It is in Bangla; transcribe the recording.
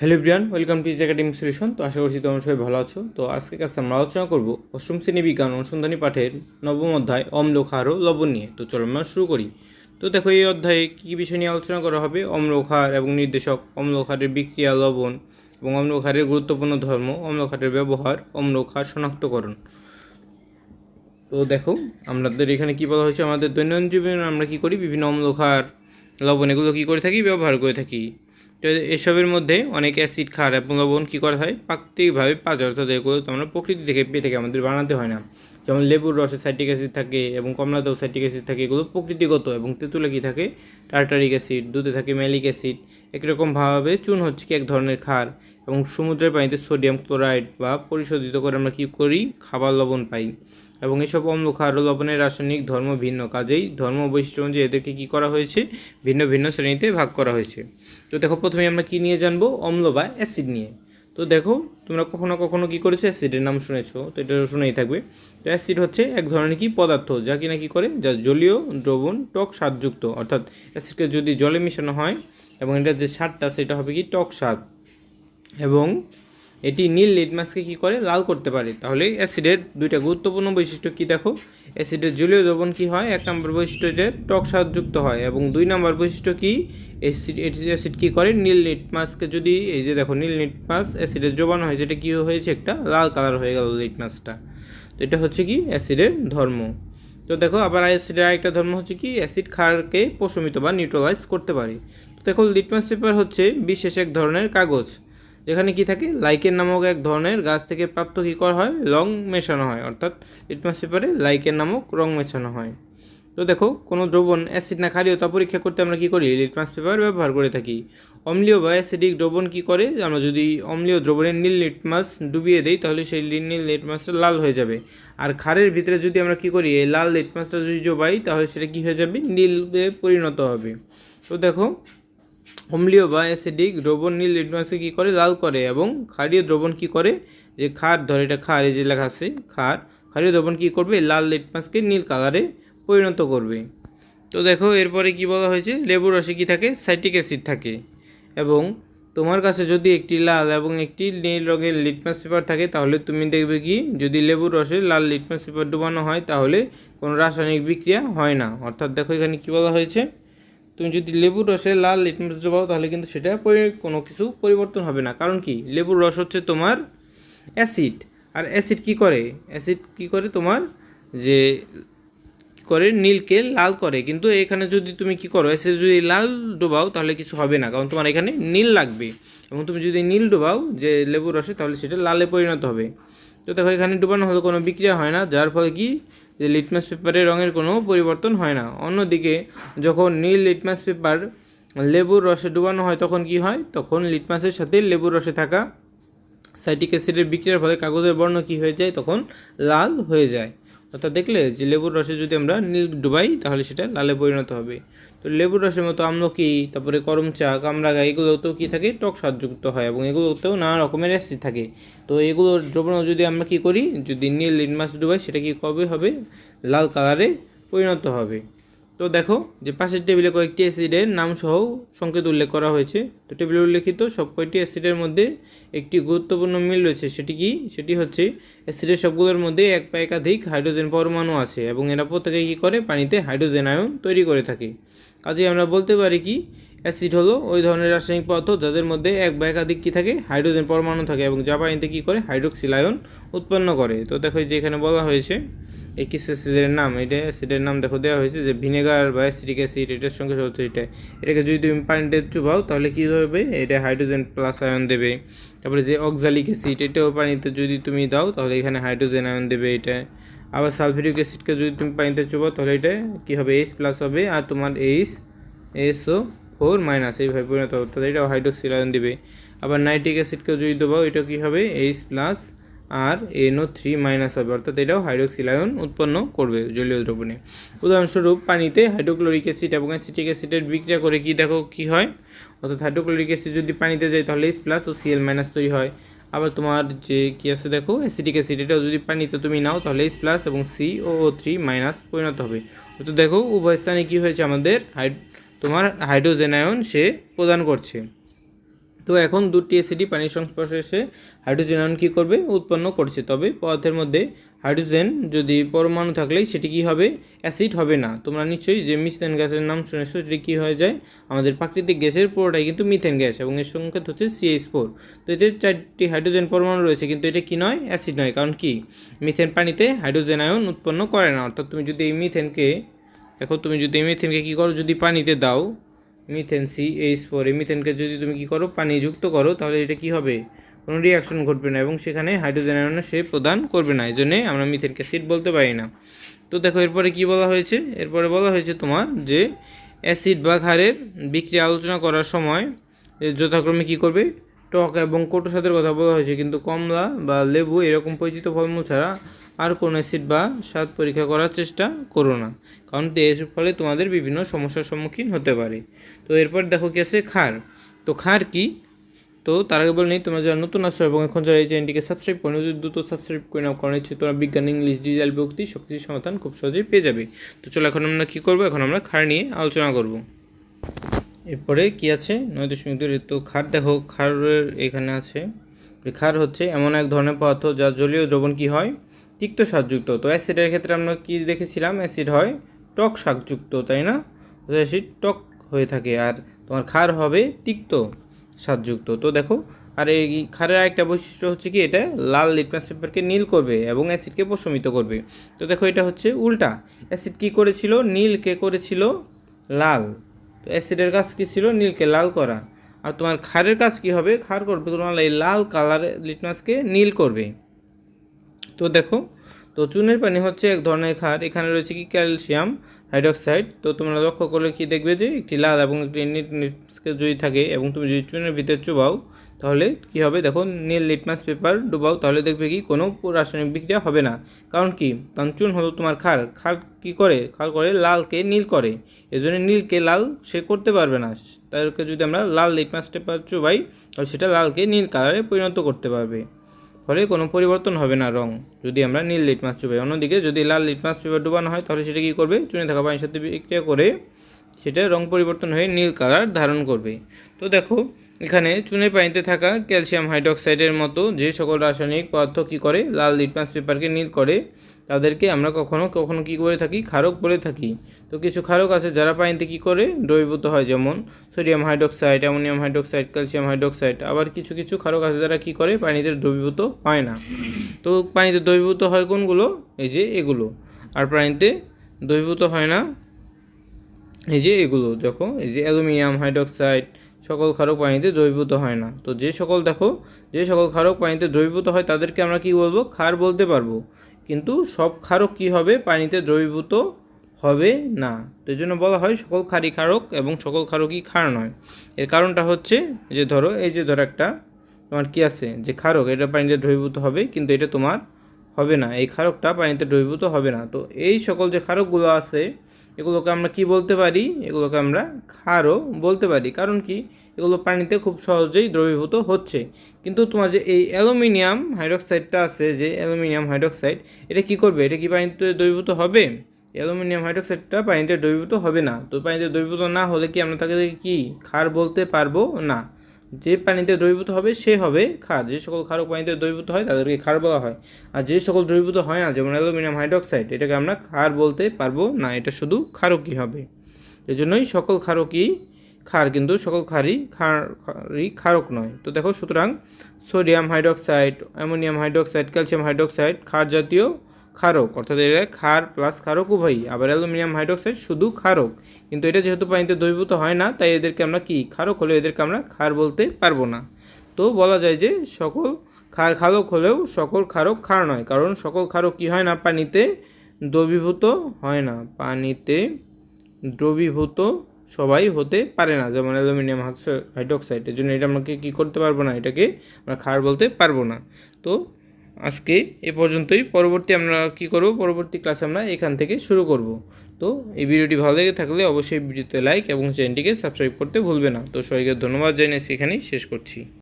Hello Brian welcome to easy academy solution তো আশা করছি তোমরা সবাই ভালো আছো। তো আজকে কাছে আমরা আলোচনা করব অষ্টম শ্রেণি বিজ্ঞান অনুসন্ধানী পাঠের নবম অধ্যায় অম্ল ক্ষার ও লবণ নিয়ে। তো চলো আমরা শুরু করি। তো দেখো এই অধ্যায়ে কী কী বিষয় নিয়ে আলোচনা করা হবে? অম্ল ক্ষার এবং নির্দেশক অম্ল ক্ষারের বিক্রিয়া, লবণ এবং অম্ল ক্ষারের গুরুত্বপূর্ণ ধর্ম অম্ল ক্ষারের ব্যবহার অম্ল ক্ষার শনাক্তকরণ। তো দেখো, আমাদের এখানে কী বলা হয়েছে? আমাদের দৈনন্দিন জীবনে আমরা কী করি? বিভিন্ন অম্ল ক্ষার লবণ এগুলো কী করে থাকি? ব্যবহার করে থাকি। এসবের মধ্যে অনেক অ্যাসিড, ক্ষার এবং লবণ কী করা হয়? প্রাকৃতিকভাবে পাঁচ অর্থাৎ এগুলো তো আমরা প্রকৃতি থেকে পেয়ে থাকি, আমাদের বানাতে হয় না। যেমন লেবুর রসে সাইট্রিক অ্যাসিড থাকে এবং কমলাতেও সাইট্রিক অ্যাসিড থাকে, এগুলো প্রকৃতিগত এবং তেঁতুলে কী থাকে? টার্টারিক অ্যাসিড, দুধে থাকে ম্যালিক অ্যাসিড। একরকমভাবে চুন হচ্ছে কি, এক ধরনের ক্ষার এবং সমুদ্রের পানিতে সোডিয়াম ক্লোরাইড বা পরিশোধিত করে আমরা কী করি? খাবার লবণ পাই। এবং এসব অম্ল ক্ষার লবণের রাসায়নিক ধর্ম ভিন্ন। কাজেই ধর্ম বৈশিষ্ট্য অনুযায়ী এদেরকে কী করা হয়েছে? ভিন্ন ভিন্ন শ্রেণীতে ভাগ করা হয়েছে। তো দেখো প্রথমে আমরা কী নিয়ে জানব? অম্ল বা অ্যাসিড নিয়ে। তো দেখো, তোমরা কখনো কখনো কী করেছ? অ্যাসিডের নাম শুনেছো। তো এটা শুনেই থাকবে। তো অ্যাসিড হচ্ছে এক ধরনের কি পদার্থ, যা কিনা কী করে? যা জলীয় দ্রবণ টক স্বাদযুক্ত অর্থাৎ অ্যাসিডকে যদি জলে মিশানো হয়, এবং এটার যে স্বাদটা, সেটা হবে কি টক স্বাদ। এবং এটি নীল লিটমাসকে কী করে? লাল করতে পারে। তাহলে অ্যাসিডের দুইটা গুরুত্বপূর্ণ বৈশিষ্ট্য কী দেখো? অ্যাসিডের জলীয় দ্রবণ কী হয়? এক নম্বর বৈশিষ্ট্য এটা টক স্বাদযুক্ত হয়। এবং দুই নম্বর বৈশিষ্ট্য কী? অ্যাসিড অ্যাসিড কী করে? নীল লিটমাসকে যদি এই যে দেখো নীল লিটমাস অ্যাসিডের জোবানো হয় যেটা কী হয়েছে? একটা লাল কালার হয়ে গেল লিটমাসটা তো এটা হচ্ছে কি? অ্যাসিডের ধর্ম। তো দেখো, আবার অ্যাসিডের আরেকটা ধর্ম হচ্ছে কি? অ্যাসিড ক্ষারকে প্রশমিত বা নিউট্রালাইজ করতে পারে। তো দেখো লিটমাস পেপার হচ্ছে বিশেষ এক ধরনের কাগজ। যেখানে কি থাকে লাইকেন নামক এক ধরনের গাছ থেকে প্রাপ্ত কী করা হয়? রং মেশানো হয়, অর্থাৎ লিটমাস পেপারে লাইকেন নামক রং মেশানো হয়। তো দেখো, কোনো দ্রবণ অ্যাসিড না ক্ষারীয়, তা পরীক্ষা করতে আমরা কী করি? লিটমাস পেপার ব্যবহার করে থাকি। অম্লীয় বা অ্যাসিডিক দ্রবণ কী করে? আমরা যদি অম্লীয় দ্রবণের নীল লিটমাস ডুবিয়ে দিই, তাহলে সেই নীল লিটমাসটা লাল হয়ে যাবে। আর ক্ষারের ভিতরে যদি আমরা কী করি, এই লাল লিটমাসটা যদি জোবাই তাহলে সেটা কী হয়ে যাবে? নীলে পরিণত হবে। তো দেখো অম্লীয় বা অ্যাসিডিক দ্রবণ নীল লিটমাসে কী করে? লাল করে এবং ক্ষারীয় দ্রবণ কী করে? যে ক্ষার, ধরে এটা ক্ষার, এই যে লেখা আছে, ক্ষার, ক্ষারীয় দ্রবণ কী করবে? লাল লিটমাসকে নীল কালারে পরিণত করবে। তো দেখো, এরপরে কি বলা হয়েছে? লেবুর রসে কী থাকে? সাইট্রিক অ্যাসিড থাকে। এবং তোমার কাছে যদি একটি লাল এবং একটি নীল রঙের লিটমাস পেপার থাকে, তাহলে তুমি দেখবে কি? যদি লেবুর রসে লাল লিটমাস পেপার ডুবানো হয়, তাহলে কোনো রাসায়নিক বিক্রিয়া হয় না। অর্থাৎ দেখো এখানে কি বলা হয়েছে? তুমি যদি লেবুর রসে লাল লিটমাস ডোবাও তাহলে কিন্তু সেটা কোনো কিছু পরিবর্তন হবে না। কারণ কি? লেবুর রস হচ্ছে তোমার অ্যাসিড আর অ্যাসিড কি করে? অ্যাসিড কি করে তোমার? যে করে, নীলকে লাল করে। কিন্তু এখানে যদি তুমি কি করো, এসে যদি লাল ডোবাও তাহলে কিছু হবে না, কারণ তোমার এখানে নীল লাগবে। এবং তুমি যদি নীল ডোবাও, যে লেবুর রসে, তাহলে সেটা লালে পরিণত হবে। তো দেখো, এখানে ডুবানো হলে কোনো বিক্রিয়া হয় না, যার ফলে কি? যে লিটমাস পেপারের রঙের কোনো পরিবর্তন হয় না। অন্যদিকে, যখন নীল লিটমাস পেপার লেবুর রসে ডুবানো হয়, তখন কি হয়? তখন লিটমাসের সাথে লেবুর রসে থাকা সাইটিক অ্যাসিডের বিক্রিয়ার ফলে কাগজের বর্ণ কী হয়ে যায়? তখন লাল হয়ে যায়। অর্থাৎ দেখলে যে লেবুর রসে যদি আমরা নীল ডুবাই, তাহলে সেটা লালে পরিণত হবে। তো লেবুর রসের মতো আমলকি, তারপরে করম চা কামরাগা এগুলোতেও কী থাকে? টক স্বাদযুক্ত হয় এবং এগুলোতেও নানা রকমের অ্যাসিড থাকে। তো এগুলোর দ্রবণ যদি আমরা কী করি? যদি নীল লিটমাস ডুবাই, সেটা কি কবে হবে? লাল কালারে পরিণত হবে। তো দেখো যে পাশের টেবিলে কয়েকটি অ্যাসিডের নাম সহ সংকেত উল্লেখ করা হয়েছে। তো টেবিলে উল্লেখিত সব কয়টি অ্যাসিডের মধ্যে একটি গুরুত্বপূর্ণ মিল রয়েছে, সেটি কি? সেটি হচ্ছে অ্যাসিডের সবগুলোর মধ্যে এক বা একাধিক হাইড্রোজেন পরমাণু আছে এবং এরা প্রত্যেকে কী করে? পানিতে হাইড্রোজেন আয়ন তৈরি করে থাকে। কাজেই আমরা বলতে পারি কি, অ্যাসিড হলো ওই ধরনের রাসায়নিক পদার্থ যাদের মধ্যে এক বা একাধিক কী থাকে? হাইড্রোজেন পরমাণু থাকে এবং যা পানিতে কী করে? হাইড্রোক্সিল আয়ন উৎপন্ন করে। তো দেখো যে এখানে বলা হয়েছে এই কিছু অ্যাসিডের নাম, এটা অ্যাসিডের নাম দেখো দেওয়া হয়েছে যে ভিনেগার বা অ্যাসিডিক অ্যাসিড, এটার সঙ্গে হচ্ছে এটা এটাকে যদি তুমি পানিতে চুবাও, তাহলে কী হবে? এটা হাইড্রোজেন প্লাস আয়ন দেবে। তারপরে যে অক্সালিক অ্যাসিড, এটাও পানিতে যদি তুমি দাও, তাহলে এখানে হাইড্রোজেন আয়ন দেবে এটা। আবার সালফিউরিক অ্যাসিডকে যদি তুমি পানিতে চুবাও, তাহলে এটা কী হবে? এইচ প্লাস হবে, আর তোমার এইচ এসও ফোর মাইনাস এইভাবে পরিণত হবে। তাহলে এটাও হাইড্রোক্সিল আয়ন দেবে। আবার নাইট্রিক অ্যাসিডকে যদি দেবো এটা কী হবে? এইচ প্লাস আর এনও থ্রি মাইনাস হবে, অর্থাৎ এটাও হাইড্রোক্সিল আয়ন উৎপন্ন করবে জলীয় দ্রবণে। উদাহরণস্বরূপ, পানিতে হাইড্রোক্লোরিক অ্যাসিড এবং অ্যাসিটিক অ্যাসিডের বিক্রিয়া করে কি দেখো, কি হয়? অর্থাৎ হাইড্রোক্লোরিক অ্যাসিড যদি পানিতে যায়, তাহলে এইচ প্লাস ও সিএল মাইনাস তৈরি হয়। আবার তোমার যে কী আছে দেখো অ্যাসিটিক অ্যাসিড এটাও যদি পানিতে তুমি নাও, তাহলে এইচ প্লাস এবং সি ও থ্রি মাইনাস পরিণত হবে। তো দেখো, উভয় স্থানে কী হয়েছে আমাদের? হাই তোমার হাইড্রোজেন আয়ন সে প্রদান করছে। তো এখন দুটি অ্যাসিডই পানির সংস্পর্শে এসে হাইড্রোজেন আয়ন কী করবে? উৎপন্ন করছে। তবে পদার্থের মধ্যে হাইড্রোজেন যদি পরমাণু থাকলে সেটি কি হবে? অ্যাসিড হবে না। তোমরা নিশ্চয়ই যে মিথেন গ্যাসের নাম শুনেছো, সেটি কী হয়ে যায়? আমাদের প্রাকৃতিক গ্যাসের পুরোটাই কিন্তু মিথেন গ্যাস এবং এর সংকেত হচ্ছে সিএস ফোর তো এতে চারটি হাইড্রোজেন পরমাণু রয়েছে, কিন্তু এটা কি নয়? অ্যাসিড নয়। কারণ কি? মিথেন পানিতে হাইড্রোজেন আয়ন উৎপন্ন করে না। অর্থাৎ তুমি যদি এই মিথেনকে, দেখো, তুমি যদি এই মিথেনকে কী করো? যদি পানিতে দাও মিথেন সি এইচ ফোর এই মিথেনকে যদি তুমি কী করো পানি যুক্ত করো, তাহলে এটা কী হবে? কোনো রিয়াকশন ঘটবে না এবং সেখানে হাইড্রোজেন আয়ন সে প্রদান করবে না। এই জন্যে আমরা মিথেনকে অ্যাসিড বলতে পারি না। তো দেখো, এরপরে কি বলা হয়েছে? এরপরে বলা হয়েছে তোমার যে অ্যাসিড বা ক্ষারের বিক্রিয়া আলোচনা করার সময় যথাক্রমে কী করবে? টক এবং কটু স্বাদের কথা বলা হয়েছে, কিন্তু কমলা বা লেবু এরকম পরিচিত ফলমূল ছাড়া আর কোনো অ্যাসিড বা স্বাদ পরীক্ষা করার চেষ্টা করো না। কারণ এর ফলে তোমাদের বিভিন্ন সমস্যার সম্মুখীন হতে পারে। তো এরপর দেখো কি আছে খার। তো খার কি? তো তার আগে বলে নিই, তোমরা যারা নতুন আছো এবং এখন যারা এই চ্যানেলটিকে সাবস্ক্রাইব করো, যদি দ্রুত সাবস্ক্রাইব করে নাও, কারণ হচ্ছে তোমরা বিজ্ঞান, ইংলিশ, ডিজিটাল বিভক্তি সব কিছুর সমাধান খুব সহজেই পেয়ে যাবে। তো চলো এখন আমরা কী করব? এখন আমরা খার নিয়ে আলোচনা করব। এরপরে কি আছে? নয় দশমিক দুই তো খার দেখো, খারের এখানে আছে। খার হচ্ছে এমন এক ধরনের পদার্থ যা জলীয় দ্রবণ কি হয়? তিক্ত স্বাদযুক্ত। তো অ্যাসিডের ক্ষেত্রে আমরা কি দেখেছিলাম? অ্যাসিড হয় টক শাকযুক্ত তাই না? অ্যাসিড টক হয়ে থাকে আর তোমার খার হবে তিক্ত স্বাদযুক্ত। তো দেখো, আর এই খারের আরেকটা বৈশিষ্ট্য হচ্ছে কি, এটা লাল লিটমাস পেপারকে নীল করবে এবং অ্যাসিডকে প্রশমিত করবে। তো দেখো, এটা হচ্ছে উল্টা। অ্যাসিড কি করেছিল? নীলকে করেছিল লাল। তো অ্যাসিডের কাজ কী ছিল? নীলকে লাল করা। আর তোমার ক্ষারের কাজ কি হবে? ক্ষার করবে তোমার এই লাল কালার লিটমাসকে নীল করবে। তো দেখো, তো চুনের পানি হচ্ছে এক ধরনের খার এখানে রয়েছে কি? ক্যালসিয়াম। হাইড্রক্সাইড। তো তোমরা লক্ষ্য করলে কি দেখবে যে একটি লাল এবং একটি নীল লিটমাসকে যদি থাকে এবং তুমি যদি চুনের ভিতরে চুবাও, তাহলে কি হবে? দেখো, নীল লিটমাস পেপার ডুবাও, তাহলে দেখবে কি কোনো রাসায়নিক বিক্রিয়া হবে না। কারণ কি? কারণ চুন হলো তোমার ক্ষার ক্ষার কি করে? ক্ষার করে লালকে নীল করে। এজন্য নীলকে লাল সে করতে পারবে না। তাদেরকে যদি আমরা লাল লিটমাস পেপার চুবাই, তাহলে সেটা লালকে নীল কালারে পরিণত করতে পারবে। ফলে কোনো পরিবর্তন হবে না রং। যদি আমরা নীল লিটমাস চুবাই, অন্যদিকে যদি লাল লিটমাস পেপার ডুবানো হয়, তাহলে সেটা কী করবে? চুনে থাকা পানির সাথে বিক্রিয়া করে সেটা রং পরিবর্তন হয়ে নীল কালার ধারণ করবে। তো দেখো, এখানে চুনের পানিতে থাকা ক্যালসিয়াম হাইড্রক্সাইডের মতো যে সকল রাসায়নিক পদার্থ কী করে? লাল লিটমাস পেপারকে নীল করে। তাদেরকে আমরা কখনো কখনো কী করে থাকি? ক্ষারক বলে থাকি। তো কিছু ক্ষারক আছে যারা পানিতে কী করে? দ্রবীভূত হয়, যেমন sodium hydroxide, ammonium hydroxide, calcium hydroxide. আবার কিছু কিছু ক্ষারক আছে যারা কী করে? পানিতে দ্রবীভূত হয় না। তো পানিতে দ্রবীভূত হয় কোনগুলো? এই যে এগুলো। আর পানিতে দ্রবীভূত হয় না এই যে এগুলো। দেখো, এই যে অ্যালুমিনিয়াম হাইড্রক্সাইড, সকল ক্ষারক পানিতে দ্রবীভূত হয় না। তো যে সকল, দেখো, যে সকল ক্ষারক পানিতে দ্রবীভূত হয়, তাদেরকে আমরা কি বলব? ক্ষার বলতে পারব। কিন্তু সব ক্ষারক কি হবে? পানিতে দ্রবীভূত হবে না। তো এই জন্য বলা হয় সকল ক্ষারই ক্ষারক এবং সকল ক্ষারকই ক্ষার নয়। এর কারণটা হচ্ছে যে ধরো, এই যে ধরো একটা, তোমার কি আছে? যে ক্ষারক, এটা পানিতে দ্রবীভূত হবে, কিন্তু এটা তোমার হবে না। এই ক্ষারকটা পানিতে দ্রবীভূত হবে না। তো এই সকল যে ক্ষারকগুলো আছে এগুলোকে আমরা কি বলতে পারি? এগুলোকে আমরা ক্ষারও বলতে পারি। কারণ কি? এগুলো পানিতে খুব সহজেই দ্রবীভূত হচ্ছে। কিন্তু তোমার যে এই অ্যালুমিনিয়াম হাইড্রক্সাইডটা আছে, যে অ্যালুমিনিয়াম হাইড্রক্সাইড, এটা কি করবে? এটা কি পানিতে দ্রবীভূত হবে? অ্যালুমিনিয়াম হাইড্রক্সাইডটা পানিতে দ্রবীভূত হবে না। তো পানিতে দ্রবীভূত না হলে কি আমরা তাকে কি? ক্ষার বলতে পারব? না। যে পানিতে দ্রবীভূত হবে, সে হবে ক্ষার। যে সকল ক্ষারক পানিতে দ্রবীভূত হয়, তাদেরকে ক্ষার বলা হয়। আর যে সকল দ্রবীভূত হয় না, যেমন অ্যালুমিনিয়াম হাইড্রক্সাইড, এটাকে আমরা ক্ষার বলতে পারব না, এটা শুধু ক্ষারকই হবে। এজন্যই সকল ক্ষারকই ক্ষার, কিন্তু সকল ক্ষারই ক্ষারই ক্ষারক নয়। তো দেখো, সুতরাং sodium hydroxide, ammonium hydroxide, calcium hydroxide, ক্ষার জাতীয় ক্ষারক, অর্থাৎ এটা ক্ষার প্লাস ক্ষারক উভয়ই। আবার অ্যালুমিনিয়াম হাইড্রক্সাইড শুধু ক্ষারক। কিন্তু এটা যেহেতু পানিতে দ্রবীভূত হয় না, তাই এদেরকে আমরা কি? ক্ষারক হলে এদেরকে আমরা ক্ষার বলতে পারব না। তো বলা যায় যে সকল ক্ষার ক্ষারক হলেও সকল ক্ষারক ক্ষার নয়, কারণ সকল ক্ষারক কী হয় না? পানিতে দ্রবীভূত হয় না। পানিতে দ্রবীভূত সবাই হতে পারে না, যেমন অ্যালুমিনিয়াম হাইড্রক্সাইড। এর জন্য এটা আমাকে কী করতে পারব না? এটাকে আমরা ক্ষার বলতে পারব না। তো আজকে এ পর্যন্তই। পরবর্তী আমরা কি করব? পরবর্তী ক্লাস আমরা এখান থেকে শুরু করব। তো এই ভিডিওটি ভালো লেগে থাকলে অবশ্যই ভিডিওতে লাইক এবং চ্যানেলটিকে সাবস্ক্রাইব করতে ভুলবে না। তো সবাইকে ধন্যবাদ। জানিয়ে এখানেই শেষ করছি।